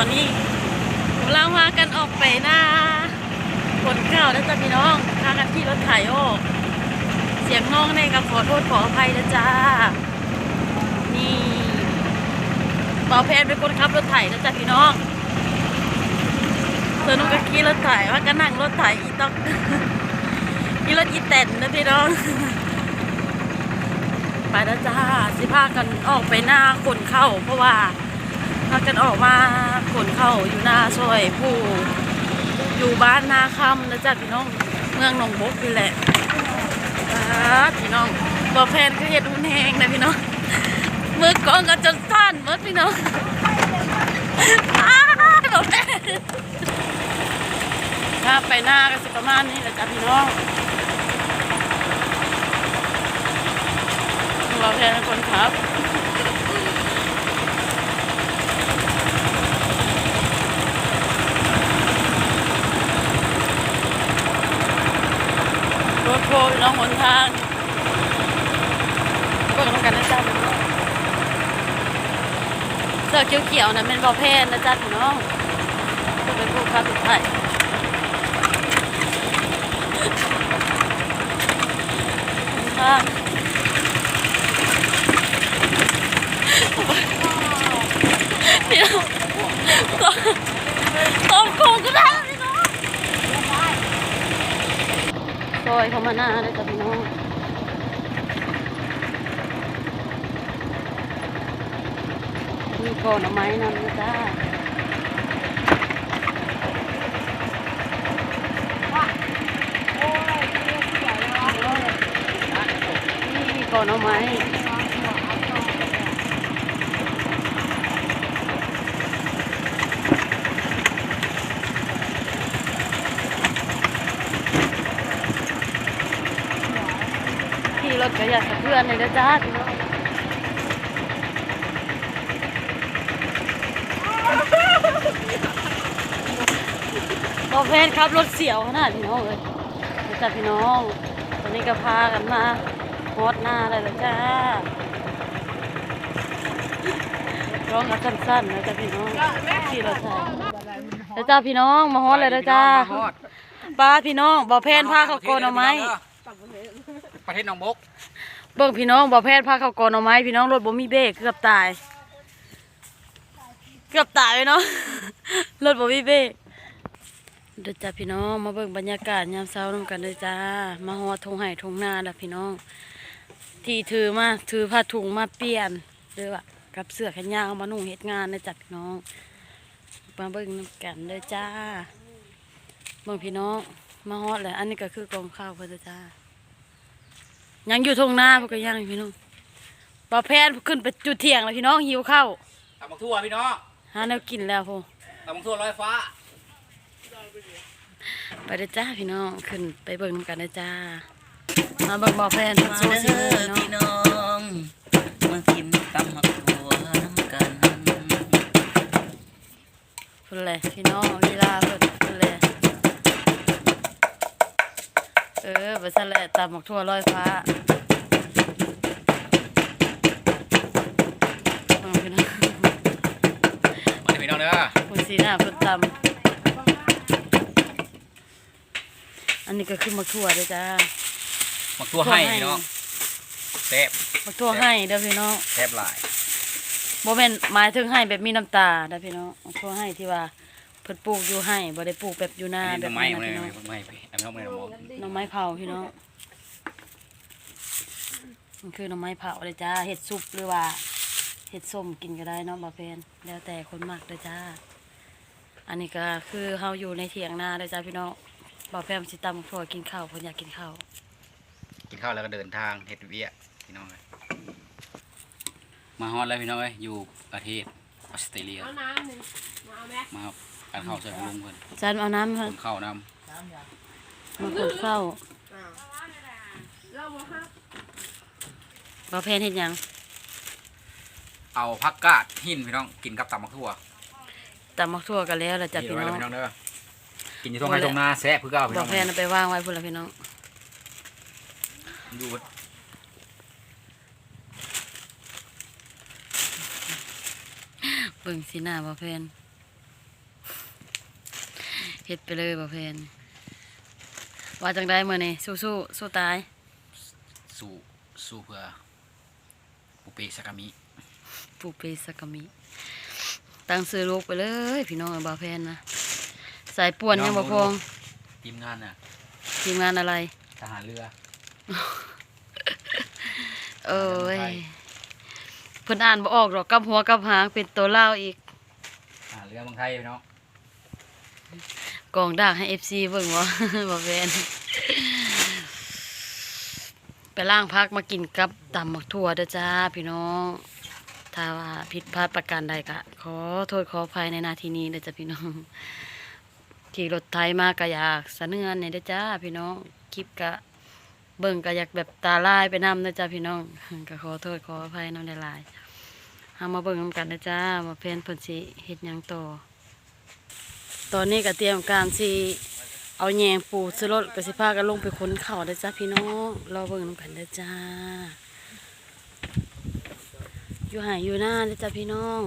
ตอนนี้กำลังพากันออกไปหน้าขนข้าวนะจ๊ะพี่น้องพากันขี่รถไถออกเสียงน้องเนี่กับขอโทษขออภัยนะจ้านี่เบาแพนเป็นคนขับรถไถนะจ๊ะพี่น้องส่วนนุกก็ขี่รถไถว่าก็นั่งรถไถอีต้องขี่รถอีแตนนะพี่น้องไปแล้วจ้าสิพากันออกไปหน้าขนเข้าเพราะว่า พากันออกมาขนเข้าอยู่หน้าซอยผู้อยู่บ้านนาคำนะจ๊ะพี่น้องเมืองหนองบกนี่แหละจ้าพี่น้องตัวแฟนก็เห็ดหุ่นแหงนะพี่น้องมือกองกันจนสั้นหมดพี่น้องบอกแฟนถ้าไปหน้าก็สิประมาณนี้แหละจ้ะพี่น้องเราแทนคนครับ พลน้องหนทางเบิ่งต้องกันนะจ๊ะพี่น้องเสื้อเขียวๆนะเป็นบอเพนนะจ๊ะพี่น้องจะเป็นผู้ค้าสุดท้ายค่ะเดี๋ยวต้มโคงก็ได้พี่น้อง ซอยเขามาหน้าเลยจ้ะพี่น้องมีก่อนเอาไม้นำนะจ้านี่มีก่อนเอาไม้ ขี่รถก็อยากจะเพื่อนเลยนะจ้าพี่น้องบอแฟนครับรถเสียวขนาดพี่น้องเลยนะจ้าพี่น้อง ตอนนี้ก็พากันมาฮอดหน้าเลยละจ้าร้องกันสั้นๆนะจ้าพี่น้องขี่รถไทยแล้วจ้าพี่น้องมาฮอดเลยนะจ้าป้าพี่น้องบอแพนพาเขาโกนเอาไหมประเทศหนองบก เบิ่งพี่น้องบ่แพทย์พาเขากอนเอาไม้พี่น้องรถบ่มีเบรกเกือบตาย เกือบตายเลยเนาะ รถบ่มีเบรกเดี๋ยวจ้าพี่น้องมาเบิ่งบรรยากาศยามเช้านํกันเลยจ้า มาฮอดทงไห่ทงนาล้วพี่น้อง ที่ถือมาถือผ้าถุงมาเปลี่ยนหรือว่ากับเสื้อแขนยาวมานุ่งเฮ็ดงานนะจ้ะพี่น้องมาเบิ่งนำกันเลยจ้าเบิ่งพี่น้องมาฮอดแล้วอันนี้ก็คือกองข้าวเพิ่นเจ้า ยังอยู่ทงหน้าพวกก็ยังอยู่พี่น้องบ่อแพนขึ้นไปจุดเที่ยงแล้วพี่น้องหิวข้าวตำบักทั่วพี่น้องหาแนวกินแล้วพงตำบักทั่วลอยฟ้า ไปเด้อจ้าพี่น้องขึ้นไปเบิ่งน้ำกันเด้อจ้ามาเบิ่งบ่อแพนมาโซเด้ซีอพี่น้องพี่น้องมากินตำมักถั่วน้ำกันพุ่นแหละพี่น้องลีลาเพิ่นพุ่นแหละเออไป ซะแหละตามหมกทั่วลอยฟ้าเบิ่งพี่น้องมาเด้อพี่น้องเด้อคุณสีหน้าเพิ่นตำอันนี้ก็คือหมกทั่วเด้อจ้าบักทั่วให้พี่น้องแซ่บบักทั่วให้เด้อพี่น้องแซ่บหลายบ่แม่นหมายถึงให้แบบมีน้ำตาเด้อพี่น้องบักทั่วให้ที่ว่าเพิ่นปลูกอยู่ให้บ่ได้ปลูกแบบอยู่นาอันแบนี้บทำไมนี้นะไม่พี่น้องไม่พี่อันนี้ทำไมเราบอกหน่อไม้เผาพี่น้อง มันคือหน่อไม้เผาเลยจ้า เห็ดซุปหรือว่า เห็ดส้มกินก็ได้เนาะบ่เพนแล้วแต่คนมักเลยจ้า อันนี้ก็คือเฮาอยู่ในเถียงนาเลยจ้าพี่น้องบ่แพมสิตำถั่วกินข้าวเพิ่นอยากกินข้าว กินข้าวแล้วก็เดินทางเฮ็ดเวียพี่น้องเลยมาฮอดแล้วพี่น้องเอ้ยอยู่ประเทศออสเตรเลีย เอาน้ำหนึ่งมาเอาไหมมาครับ การเข้าใส่ลุงเพิ่นจานเอาน้ำคค่ะนเข้านมาขนข้าวเราบอกครับบ่เพนเฮ็ดหยังำเอาผักกาดหินพี่น้องกินกับตำบักทั่วตำมักทั่วกันแล้วล่ะจ้ะพี่น้อง เดี๋ยวไว้แล้วพี่น้องเด้อกินอยู่ตรงไหนตรงนาแซ่บคือเก่าพี่บ่น้องแพนเอาไปวางไว้พุ่นละพี่น้อง อยู่เบิ่งสีหน้าบ่แพน เฮ็ดไปเลยบ่แพนว่าจังได้มื้อนี้สู้ๆสู้ตาย สู้สู้เพื่อปุเปสกามิปูเปสกามิตั้งซื้อลูกไปเลยพี่น้องบ่าวแพนนะสายป่วนยังบ่พองทีมงานน่ะทีมงานอะไรทหารเรือเอ้ยไทยเพิ่นอ่านบ่ออกหรอกกับหัวกับหางเป็นตัวเล่าวอีกทหารเรือเมืองไทยพี่น้อง กองดากให้ FC เบิ่งบ่บ่แม่นไปล้างพักมากินกับตำบักถั่วเด้อจ้าพี่น้อง ถ้าว่าผิดพลาดประการใดก็ขอโทษขออภัยในนาทีนี้เด้อจ้าพี่น้องขี่รถไถมาก็อยากสะเนือนในเด้อจ้าพี่น้องคลิปก็เบิ่งก็อยากแบบตาลายไปนำเด้อจ้าพี่น้องก็ขอโทษขออภัยน้ำหลายๆเฮามาเบิ่งกันเด้อจ้าว่าเพนเพิ่นสิเฮ็ดยังโต ตอนนี้ก็เตรียมการสิเอาแยงปูซื้อรถก็สิพากันลงไปขนข้าวเด้อจ้าพี่น้องรอเบิ่งนำกันเด้อจ้า อยู่หายอยู่หน้าเด้อจ้าพี่น้อง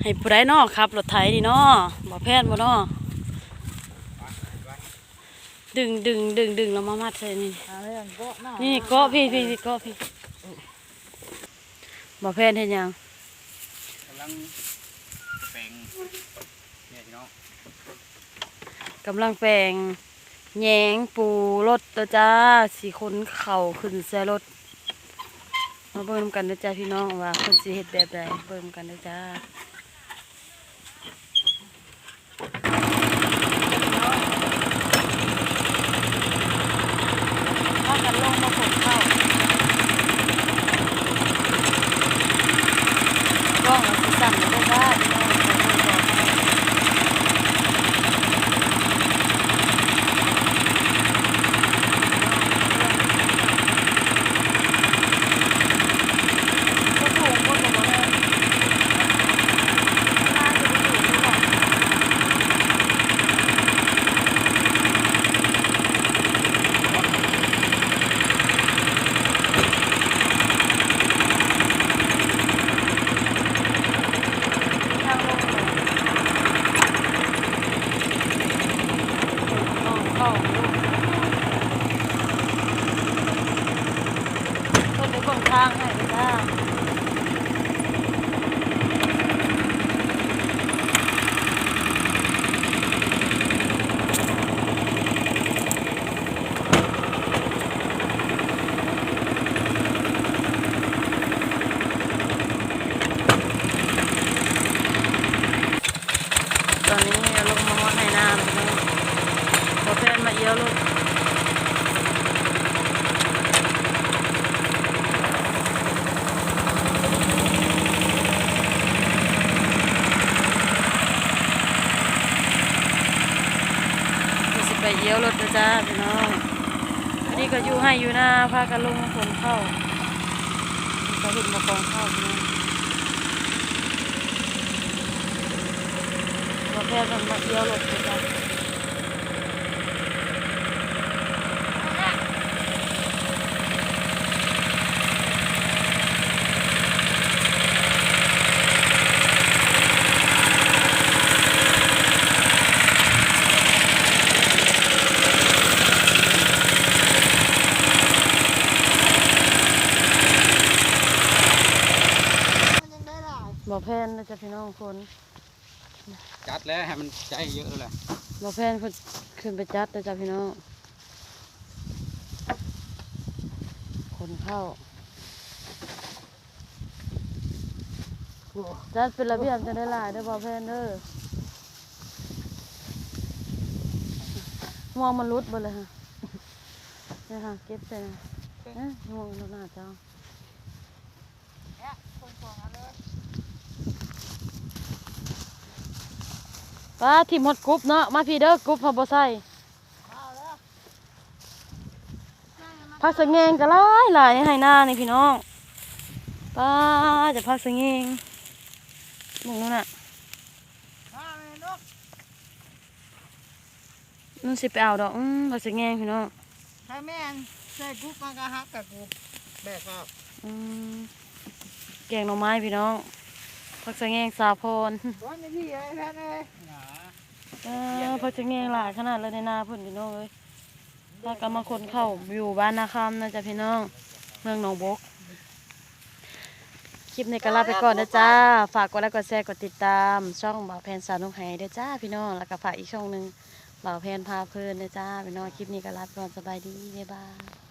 ให้ผู้ใดน้อครับรถไถนี่น้อบ่แพทย์บ่น้อดึงดึงดึงดึงแล้วมามัดใส่นี่ นี่เกาะพี่พี่พี่เกาะพี่บ่แพทย์เฮ็ดหยังกำลัง แปลงเนี่ยพี่น้องกำลังแปลงแยงปูรถตัวจ้าสีคนเข่าขึ้นแซ่รถมาเบิ่งนำกันนะจ้าพี่น้องว่าคนสีเห็ดแบบใดเบิ่งนำกันนะจ้า พากันลงมาขนเข้ากล้องมันสิสั่นไม่ได้พี่น้องขอโทษขออภัยก็ถูกคนบอกว่าน่าจะไปถูกหรือเปล่า ทางลงเลยเข้าเข้าคนไปเบิ่งทางให้เลยจ้าตอนนี้ลงมาฮอดให้น้ำพี่น้องพอแฟนมาเอี้ยวลูกก็สิไปเอี้ยวรถนะ จ้าพี่น้องอันนี้ก็อยู่ให้อยู่หน้าพากันลงคนเข้าก็เห็นมากองเข้าพี่น้องพอแพทย์มันมาเอี้ยวรถไปจ้ะบอกแพนนะจ๊ะพี่น้องคนจัดแล้วให้มันใจเยอะเลยบอแพนเพิ่นขึ้นไปจัดนะจ๊ะพี่น้อง คนเข้าจัดเป็นระเบียบจะได้หลายเด้อบอแพนเด้อมองมันรุดไปเลยค่ะนี่ค่ะเก็บใส่นะเอ๊ะมองหน้าเจ้า ป้าทิมฮอดกรุ๊ปเนาะมาพี่เด้อกรุ๊ปเฮาบ่ใส่พักสะแงงก็หลายหลายในให้หน้านี่พี่น้องป้าจะพักสะแงงมึงนู่นน่ะนู่นสิไปเอาดอกอืมพักสะแงงพี่น้องถ้าแม่นใส่กุ๊บมันก็ฮักกับกุ๊บแบบว่าอืมแกงหน่อไม้พี่น้อง พักสะแงงสาพรร้อนนี่พี่ไอ้แพนเอ้ยเขาจะแงงหลายขนาดเลยในนาเพิ่นพี่น้องเอ้ยถ้ากำมาคนเข้าอยู่บ้านนาคำนะจ๊ะพี่น้อง เมืองหนองบก คลิปนี้ก็ลาไปก่อนนะจ้า ฝากกดไลค์กดแชร์กดติดตาม ช่องบ่าวแพนสาวนุ่งไห้ด้วยจ้าพี่น้อง แล้วก็ฝากอีกช่องหนึงบ่าวแพนพาเพลินด้วยจ้าพี่น้อง คลิปนี้ก็ลาไปก่อนสบายดีบ๊ายบาย